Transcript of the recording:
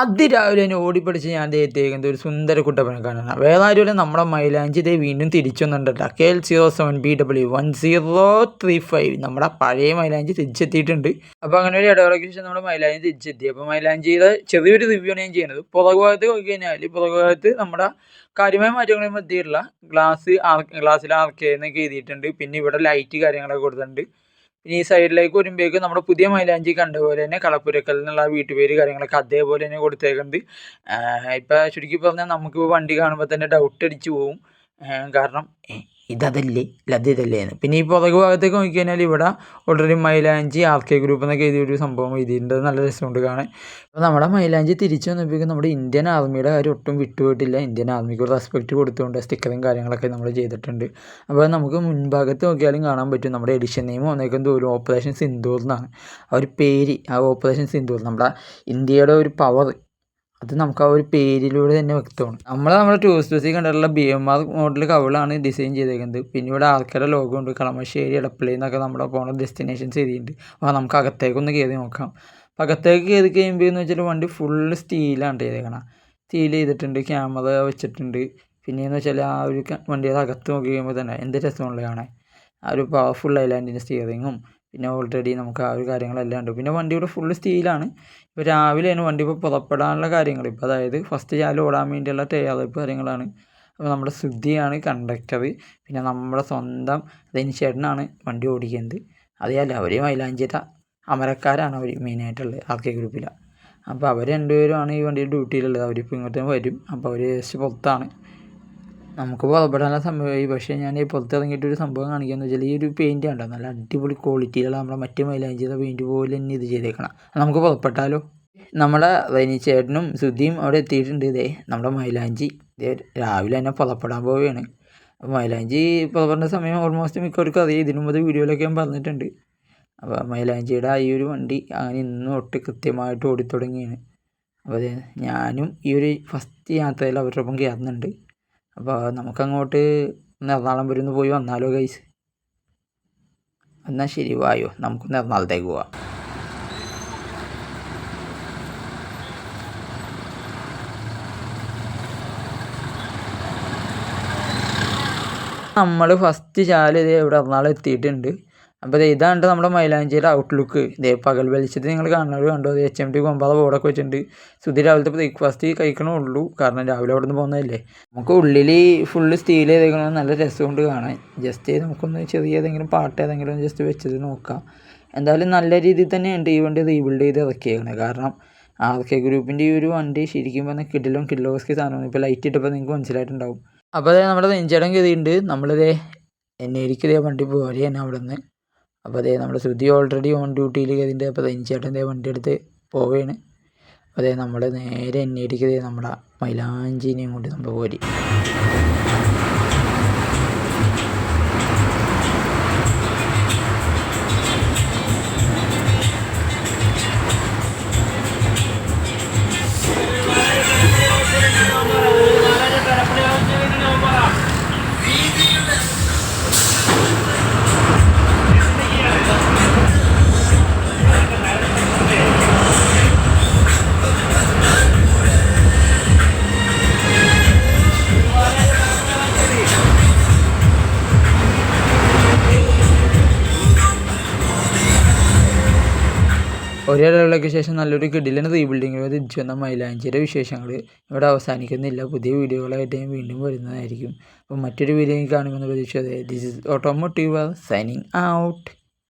അതിരാവിലെ തന്നെ ഓടിപ്പിടിച്ച് ഞാൻ ദേ എത്തിയേക്കുന്നത് ഒരു സുന്ദര കുട്ടപ്പനെ വേറെ ആരുമല്ല നമ്മുടെ മൈലാഞ്ചി ദേ വീണ്ടും തിരിച്ചു K L zero seven B W one zero three five നമ്മുടെ പഴയ മൈലാഞ്ചി തിരിച്ചെത്തിയിട്ടുണ്ട്. അപ്പോൾ അങ്ങനെ ഒരു ഇടവേളയ്ക്ക് ശേഷം നമ്മുടെ മൈലാഞ്ചി തിരിച്ചെത്തി. അപ്പോൾ മൈലാഞ്ചിയുടെ ചെറിയൊരു റിവ്യൂ ആണ് ഞാൻ ചെയ്യുന്നത്. പുറകുഭാഗത്ത് നോക്കി കഴിഞ്ഞാൽ പുറകുഭാഗത്ത് നമ്മുടെ കാര്യമായ മാറ്റങ്ങളൊന്നും എത്തിയിട്ടില്ല ഗ്ലാസ് ആർ ഗ്ലാസ്സിൽ ആർക്കേന്നൊക്കെ എഴുതിയിട്ടുണ്ട്. പിന്നെ ഇവിടെ ലൈറ്റ് കാര്യങ്ങളൊക്കെ കൊടുത്തിട്ടുണ്ട്. പിന്നെ ഈ സൈഡിലേക്ക് വരുമ്പോഴേക്കും നമ്മുടെ പുതിയ മൈലാഞ്ചി കണ്ട പോലെ തന്നെ കളപ്പുരക്കൽ എന്നുള്ള വീട്ടുപേര് കാര്യങ്ങളൊക്കെ അതേപോലെ തന്നെ കൊടുത്തേക്കുന്നത് ഇപ്പം ചുരുക്കി പറഞ്ഞാൽ നമുക്കിപ്പോൾ വണ്ടി കാണുമ്പോൾ തന്നെ ഡൗട്ട് അടിച്ചു പോവും. കാരണം "ഏ, ഇതതല്ലേ? ഇല്ല ഇതല്ലേ എന്ന്. പിന്നെ ഈ പുറകു ഭാഗത്തേക്ക് നോക്കിക്കഴിഞ്ഞാൽ ഇവിടെ ഓൾറെഡി മൈലാഞ്ചി ആർ കെ ഗ്രൂപ്പ് എന്നൊക്കെ എഴുതിയൊരു സംഭവം എഴുതിയിട്ടുണ്ട്. നല്ല രസമുണ്ട് കാണാൻ. അപ്പോൾ നമ്മുടെ മൈലാഞ്ചി തിരിച്ചു വന്നപ്പോഴേക്കും നമ്മുടെ ഇന്ത്യൻ ആർമിയുടെ കാര്യം ഒട്ടും വിട്ടുപോയിട്ടില്ല. ഇന്ത്യൻ ആർമിക്ക് ഒരു റെസ്പെക്റ്റ് കൊടുത്തുകൊണ്ട് സ്റ്റിക്കറും കാര്യങ്ങളൊക്കെ നമ്മൾ ചെയ്തിട്ടുണ്ട്. അപ്പോൾ നമുക്ക് മുൻഭാഗത്ത് നോക്കിയാലും കാണാൻ പറ്റും. നമ്മുടെ എഡിഷൻ നെയിം വന്നേക്കുന്നത് ഒരു ഓപ്പറേഷൻ സിന്ദൂർ എന്നാണ്. ആ ഒരു പേര് ആ ഓപ്പറേഷൻ സിന്ദൂർ നമ്മുടെ ഇന്ത്യയുടെ ഒരു പവർ അത് നമുക്ക് ആ ഒരു പേരിലൂടെ തന്നെ വ്യക്തമാണ്. നമ്മൾ നമ്മുടെ ടൂറിസ്റ്റ് കണ്ടിട്ടുള്ള ബി എം ആർ മോഡൽ കവിളാണ് ഡിസൈൻ ചെയ്തേക്കുന്നത്. പിന്നെ ഇവിടെ ആൾക്കാരുടെ ഉണ്ട് കളമശ്ശേരി എടപ്പള്ളി എന്നൊക്കെ നമ്മുടെ പോണ ഡെസ്റ്റിനേഷൻസ് എഴുതിയിട്ടുണ്ട് അപ്പോൾ നമുക്ക് അകത്തേക്കൊന്ന് കയറി നോക്കാം. അപ്പോൾ അകത്തേക്ക് കയറി കഴിയുമ്പോൾ എന്ന് വെച്ചാൽ വണ്ടി ഫുള്ള് സ്റ്റീലാണ് ചെയ്തേക്കണം. സ്റ്റീൽ ചെയ്തിട്ടുണ്ട് ക്യാമറ വെച്ചിട്ടുണ്ട്. പിന്നെയെന്ന് വെച്ചാൽ ആ ഒരു വണ്ടിയുടെ അകത്ത് നോക്കി കഴിയുമ്പോൾ തന്നെ എന്ത് രസമുള്ള കാണാൻ ആ ഒരു പവർഫുൾ ഐലാൻഡിന്റെ സ്റ്റിയറിങ്ങും പിന്നെ ഓൾറെഡി നമുക്ക് ആ ഒരു കാര്യങ്ങളെല്ലാം ഉണ്ട്. പിന്നെ വണ്ടിയുടെ ഫുള്ള് സ്റ്റീലാണ് ഇപ്പോൾ രാവിലെയാണ് വണ്ടി ഇപ്പോൾ പുറപ്പെടാനുള്ള കാര്യങ്ങൾ ഇപ്പോൾ അതായത് ഫസ്റ്റ് ചാൽ ഓടാൻ വേണ്ടിയുള്ള തയ്യാറെടുപ്പ് കാര്യങ്ങളാണ്. അപ്പോൾ നമ്മുടെ സുദ്ധിയാണ് കണ്ടക്ടർ പിന്നെ നമ്മുടെ സ്വന്തം ചേട്ടനാണ് വണ്ടി ഓടിക്കുന്നത്. അതേയല്ല അവർ മൈലാഞ്ചിത അമരക്കാരാണ് അവർ മെയിനായിട്ടുള്ളത് ആർ കെ ഗ്രൂപ്പിലാണ് അപ്പോൾ അവർ രണ്ടുപേരുമാണ് ഈ വണ്ടിയുടെ ഡ്യൂട്ടിയിലുള്ളത് അവരിപ്പോൾ ഇങ്ങോട്ട് വരും. അപ്പോൾ അവർ ജസ്റ്റ് പുറത്താണ്. നമുക്ക് പുറപ്പെടാനുള്ള സംഭവമായി പക്ഷേ ഞാൻ പുറത്തിറങ്ങിയിട്ട് ഒരു സംഭവം കാണിക്കാന്ന് വെച്ചാൽ ഈ ഒരു പെയിന്റ് കണ്ടോ? നല്ല അടിപൊളി ക്വാളിറ്റിയിലുള്ള നമ്മുടെ മറ്റേ ചെയ്ത പെയിന്റ് പോലെ തന്നെ ഇത് ചെയ്തേക്കണം. നമുക്ക് പുറപ്പെട്ടാലോ? നമ്മുടെ ചേട്ടനും സുധിയും അവിടെ എത്തിയിട്ടുണ്ട് ഇതേ നമ്മുടെ മൈലാഞ്ചി. ഇതേ രാവിലെ തന്നെ പുറപ്പെടാൻ പോവുകയാണ്. മൈലാഞ്ചി പുറപ്പെടുന്ന സമയം ഓൾമോസ്റ്റ് മിക്കവർക്കും അറിയാം. ഇതിനു മുമ്പ് വീഡിയോയിലൊക്കെ ഞാൻ പറഞ്ഞിട്ടുണ്ട്. അപ്പോൾ മൈലാഞ്ചിയുടെ ഈ ഒരു വണ്ടി അങ്ങനെ ഇന്നും ഒട്ട് കൃത്യമായിട്ട് ഓടിത്തുടങ്ങിയാണ്. അപ്പോൾ ഞാനും ഈ ഒരു ഫസ്റ്റ് യാത്രയിൽ അവരുടെ ഒപ്പം കയറുന്നുണ്ട്. അപ്പോൾ നമുക്കങ്ങോട്ട് ഒന്ന് എറണാകുളം വരെ ഒന്ന് പോയി വന്നാലോ ഗൈസ് എന്നാൽ ശരി വായോ. നമുക്കൊന്ന് എറണാകുളത്തേക്ക് പോവാം. നമ്മൾ ഫസ്റ്റ് ചാൽ ഇതേ ഇവിടെ എറണാകുളം എത്തിയിട്ടുണ്ട്. അപ്പോൾ ഇത് ഇതാണ് നമ്മുടെ മൈലാഞ്ചിയുടെ ഔട്ട്ലുക്ക് ഇതേ പകൽ വെളിച്ചത്തിൽ നിങ്ങൾ കാണുന്നത് കണ്ടോ? എച്ച് എം ടി കൊമ്പാത ബോർഡൊക്കെ വെച്ചിട്ടുണ്ട്. സുധി രാവിലത്തെ ബ്രേക്ക്ഫാസ്റ്റ് കഴിക്കണേ ഉള്ളൂ. കാരണം രാവിലെ അവിടെ നിന്ന് പോകുന്നതല്ലേ. നമുക്ക് ഉള്ളിൽ ഫുള്ള് സ്റ്റീൽ ചെയ്തേക്കണം നല്ല രസമുണ്ട് കാണാൻ. ജസ്റ്റ് നമുക്കൊന്ന് ചെറിയ ഏതെങ്കിലും പാട്ട് ഏതെങ്കിലും ജസ്റ്റ് വെച്ചത് നോക്കാം. എന്തായാലും നല്ല രീതിയിൽ തന്നെയുണ്ട് ഈ വണ്ടി റീബിൽഡ് ചെയ്ത് ഇറക്കിയേക്കണത് കാരണം ആർ കെ ഗ്രൂപ്പിന്റെ ഈ ഒരു വണ്ടി ശരിക്കും പറഞ്ഞാൽ കിഡിലും കിഡിലോസ്കി സാധനമാണ്. ഇപ്പോൾ ലൈറ്റ് ഇട്ടപ്പോൾ നിങ്ങൾക്ക് മനസ്സിലായിട്ടുണ്ടാവും. അപ്പോൾ അതായത് നമ്മുടെ നെഞ്ചടം ഗതിയുണ്ട് നമ്മളിതേ എന്നെ ഇരിക്കുന്ന വണ്ടി പോരുകയാണ് അവിടെ നിന്ന് അപ്പോൾ അതേ നമ്മുടെ ശ്രുതി ഓൾറെഡി ഓൺ ഡ്യൂട്ടിയിൽ കയറിയിട്ട് അപ്പോൾ ഇഞ്ചേട്ടന്റെ വണ്ടി എടുത്ത് പോവുകയാണ് അതേ നമ്മൾ നേരെ എന്നേരിക്ക് ഇതേ നമ്മുടെ മൈലാഞ്ചിനെയും കൊണ്ട് നമ്മൾ പോരി. ഒരിടവേളയ്ക്ക് ശേഷം നല്ലൊരു കിടിലൻ റീബിൽഡിംഗ് തിരിച്ചു വന്ന മൈലാഞ്ചിയുടെ വിശേഷങ്ങൾ ഇവിടെ അവസാനിക്കുന്നില്ല. പുതിയ വീഡിയോകളായിട്ട് ഞാൻ വീണ്ടും വരുന്നതായിരിക്കും. അപ്പോൾ മറ്റൊരു വീഡിയോ കാണുമെന്ന് പ്രതീക്ഷ this is automotive signing out